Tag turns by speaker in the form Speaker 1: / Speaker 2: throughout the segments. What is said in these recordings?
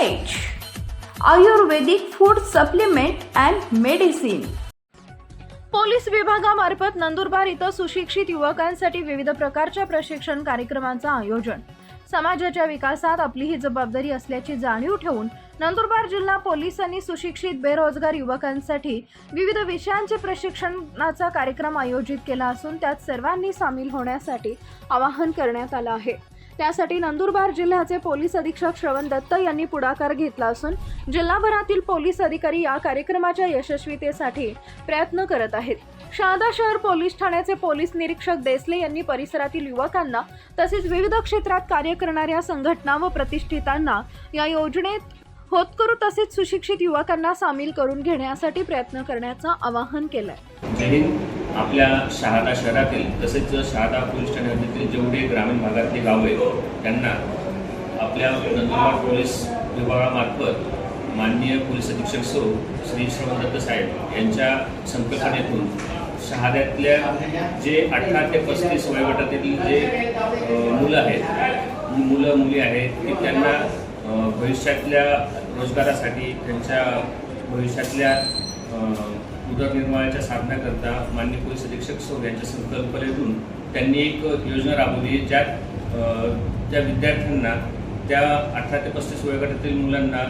Speaker 1: Ayurvedic food supplement and medicine
Speaker 2: police विभागामार्फत नंदुरबार इथं सुशिक्षित युवकांसाठी विविध प्रकारच्या प्रशिक्षण कार्यक्रमांचं आयोजन. समाजाच्या विकासात आपली ही जबाबदारी असल्याची जाणीव ठेवून नंदुरबार जिल्हा पोलिसांनी सुशिक्षित बेरोजगार युवकांसाठी विविध विषयांचे प्रशिक्षणाचा कार्यक्रम आयोजित केला असून त्यात सर्वांनी सामील होण्यासाठी आवाहन करण्यात आलं आहे. त्यासाठी नंदुरबार जिल्ह्याचे पोलीस अधीक्षक श्रवण दत्त यांनी पुढाकार घेतला असून जिल्हाभरातील पोलीस अधिकारी या कार्यक्रमाच्या यशस्वीतेसाठी प्रयत्न करत आहेत. शहादा शहर पोलीस ठाण्याचे पोलीस निरीक्षक देसले यांनी परिसरातील युवकांना तसेच विविध क्षेत्रात कार्य करणाऱ्या संघटना व प्रतिष्ठितांना या योजनेत होतकरू तसेच सुशिक्षित युवकांना सामील करून घेण्यासाठी प्रयत्न करण्याचं आवाहन केलंय.
Speaker 3: आपल्या शहादा शहरातील तसेच शहादा पोलीस ठाण्यातील जेवढे ग्रामीण भागातले गाव आहेत त्यांना आपल्या नंदुरबार पोलीस विभागामार्फत माननीय पोलीस अधीक्षक सो श्री श्रवणदत्त साहेब यांच्या संकल्पनेतून शहाद्यातल्या जे अठरा ते पस्तीस वयोगटातील जे मुलं आहेत मुलं मुली आहेत की त्यांना भविष्यातल्या रोजगारासाठी त्यांच्या भविष्यातल्या उदरनिर्माणाच्या उदरनिर्वाहाच्या साधण्याकरता माननीय पोलीस अधीक्षक सौ यांच्या संकल्पनेतून त्यांनी एक योजना राबवली ज्यात त्या विद्यार्थ्यांना त्या अठरा ते पस्तीस वयोगटातील मुलांना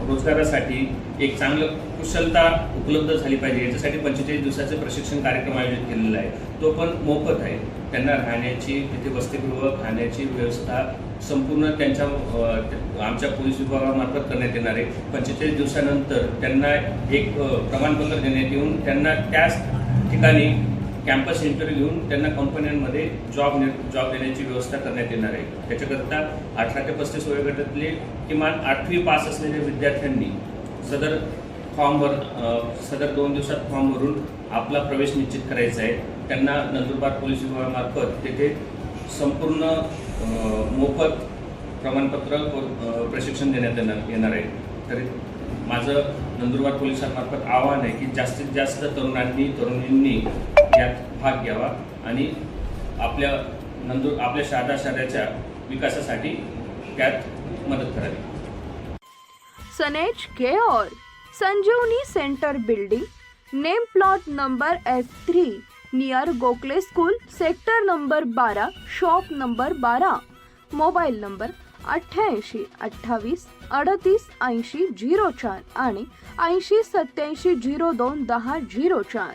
Speaker 3: रोजगारासाठी एक चांगलं कुशलता उपलब्ध झाली पाहिजे. याच्यासाठी पंचेचाळीस दिवसाचे प्रशिक्षण कार्यक्रम आयोजित केलेला आहे. तो पण मोफत आहे. त्यांना राहण्याची तिथे वसतिगृह खाण्याची व्यवस्था संपूर्ण त्यांच्या आमच्या पोलीस विभागामार्फत करण्यात येणार आहे. पंचेचाळीस दिवसानंतर त्यांना एक प्रमाणपत्र देण्यात येऊन त्यांना त्याच ठिकाणी कॅम्पस इंटरव्ह्यू घेऊन त्यांना कंपन्यांमध्ये जॉब जॉब देण्याची व्यवस्था करण्यात येणार आहे. त्याच्याकरता अठरा ते पस्तीस वयोगटातले किमान आठवी पास असलेल्या विद्यार्थ्यांनी सदर फॉर्मवर सदर दोन दिवसात फॉर्म भरून आपला प्रवेश निश्चित करायचा आहे. त्यांना नंदुरबार पोलीस विभागामार्फत तेथे संपूर्ण मोफत प्रमाणपत्र प्रशिक्षण देण्यात येणार येणार आहे. तरी माझं नंदुरबार पोलिसांमार्फत आवाहन आहे की जास्तीत जास्त तरुणांनी तरुणींनी यात भाग घ्यावा आणि आपल्या नंदुर आपल्या शारदा शहराच्या विकासासाठी त्यात मदत करावी.
Speaker 2: सनेज care Sanjeevani centre building name plot number F three near Gokhale school sector number बारा शॉप नंबर बारा मोबाईल नंबर अठ्ठ्याऐंशी अठ्ठावीस अडतीस ऐंशी झिरो चार आणि ऐंशी सत्याऐंशी झिरो दोन दहा झिरो चार.